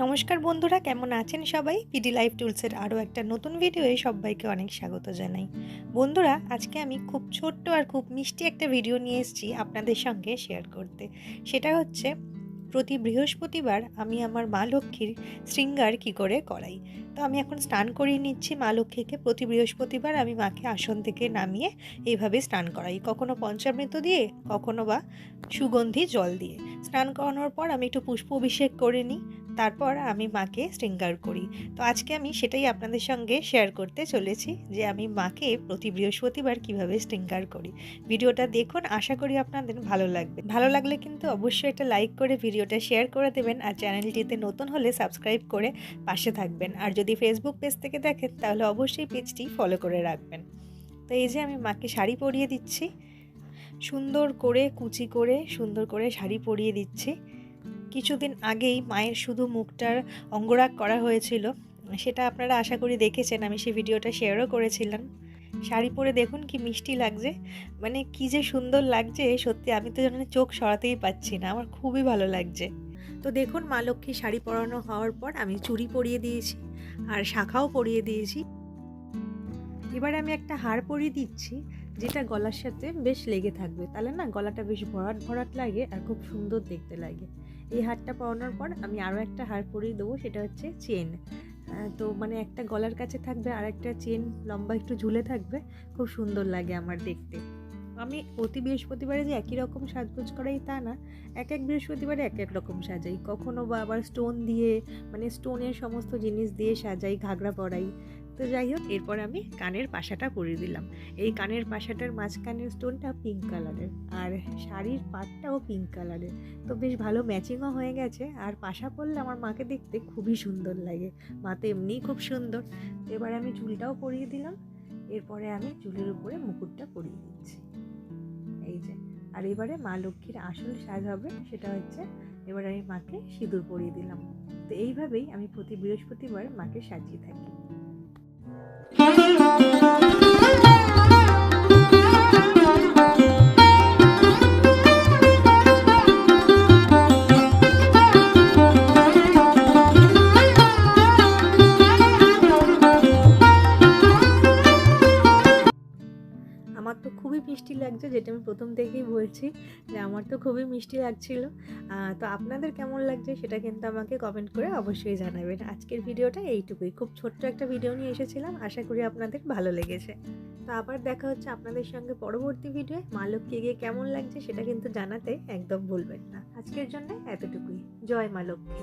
নমস্কার বন্ধুরা, কেমন আছেন সবাই? পিডি লাইফ টুলসের আরও একটা নতুন ভিডিওয়ে সবাইকে অনেক স্বাগত জানাই। বন্ধুরা, আজকে আমি খুব ছোট্ট আর খুব মিষ্টি একটা ভিডিও নিয়ে এসেছি আপনাদের সঙ্গে শেয়ার করতে। সেটা হচ্ছে, প্রতি বৃহস্পতিবার আমি আমার মা লক্ষ্মীর শৃঙ্গার কী করে করাই। তো আমি এখন স্নান করিয়ে নিচ্ছি মা লক্ষ্মীকে। প্রতি বৃহস্পতিবার আমি মাকে আসন থেকে নামিয়ে এইভাবে স্নান করাই। কখনো পঞ্চামৃত দিয়ে, কখনো বা সুগন্ধি জল দিয়ে। স্নান করানোর পর আমি একটু পুষ্প অভিষেক করে নিই। তারপর আমি মাকে শৃঙ্গার করি। তো আজকে আমি সেটাই আপনাদের সঙ্গে শেয়ার করতে চলেছি যে আমি মাকে প্রতি বৃহস্পতিবার কীভাবে শৃঙ্গার করি। ভিডিওটা দেখুন, আশা করি আপনাদের ভালো লাগবে। ভালো লাগলে কিন্তু অবশ্যই একটা লাইক করে ভিডিওটা শেয়ার করে দেবেন আর চ্যানেলটিতে নতুন হলে সাবস্ক্রাইব করে পাশে থাকবেন। আর যদি ফেসবুক পেজ থেকে দেখেন, তাহলে অবশ্যই পেজটি ফলো করে রাখবেন। তো এই যে আমি মাকে শাড়ি পরিয়ে দিচ্ছি। সুন্দর করে কুচি করে সুন্দর করে শাড়ি পরিয়ে দিচ্ছি। কিছুদিন আগেই মায়ের শুধু মুখটার অঙ্গরাগ করা হয়েছিল, সেটা আপনারা আশা করি দেখেছেন, আমি সেই ভিডিওটা শেয়ারও করেছিলাম। শাড়ি পরে দেখুন কি মিষ্টি লাগছে মানে কি যে সুন্দর লাগছে, সত্যি আমি তো যেন চোখ সরাতেই পাচ্ছি না, আমার খুবই ভালো লাগছে। তো দেখুন মা লক্ষ্মী শাড়ি পরানো হওয়ার পর আমি চুড়ি পরিয়ে দিয়েছি, আর শাখাও পরিয়ে দিয়েছি। এবার আমি একটা হার পরিয়ে দিচ্ছি, যেটা গলার সাথে বেশ লেগে থাকবে। তাহলে না গলাটা বেশ ভরাট ভরাট লাগে আর খুব সুন্দর দেখতে লাগে। এই হারটা পরানোর পর আমি আরও একটা হার পরিয়ে দেবো, সেটা হচ্ছে চেন। তো মানে একটা গলার কাছে থাকবে আর একটা চেন লম্বা একটু ঝুলে থাকবে, খুব সুন্দর লাগে আমার দেখতে। আমি প্রতি বৃহস্পতিবারে যে একই রকম সাজগোজ করাই তা না, এক এক বৃহস্পতিবারে এক এক রকম সাজাই। কখনো বা আবার স্টোন দিয়ে মানে স্টোনের সমস্ত জিনিস দিয়ে সাজাই, ঘাগরা পরাই। তো যাই হোক, এরপর আমি কানের পাশাটা পরিয়ে দিলাম। এই কানের পাশাটার মাঝখানের স্টোনটা পিঙ্ক কালারের আর শাড়ির পাটটাও পিঙ্ক কালারের তো বেশ ভালো ম্যাচিংও হয়ে গেছে, আর পাশা পরলে আমার মাকে দেখতে খুবই সুন্দর লাগে। মা তো এমনিই খুব সুন্দর। এবার আমি চুলটাও পরিয়ে দিলাম, এরপরে আমি চুলের উপরে মুকুটটা পরিয়ে দিচ্ছি। এই যে, আর এবারে মা লক্ষ্মীর আসল সাজ হবে, সেটা হচ্ছে এবার আমি মাকে সিঁদুর পরিয়ে দিলাম। তো এইভাবেই আমি প্রতি বৃহস্পতিবার মাকে সাজিয়ে থাকি। Thank you. আমার তো খুবই মিষ্টি লাগছে, যেটা আমি প্রথম থেকেই বলছি যে আমার তো খুবই মিষ্টি লাগছিল। তো আপনাদের কেমন লাগছে সেটা কিন্তু আমাকে কমেন্ট করে অবশ্যই জানাবেন। আজকের ভিডিওটা এইটুকুই। খুব ছোট্ট একটা ভিডিও নিয়ে এসেছিলাম, আশা করি আপনাদের ভালো লেগেছে। তো আবার দেখা হচ্ছে আপনাদের সঙ্গে পরবর্তী ভিডিও মা লক্ষ্মী গিয়ে কেমন লাগছে সেটা কিন্তু জানাতে একদম ভুলবেন না। আজকের জন্য এতটুকুই। জয় মা লক্ষ্মী।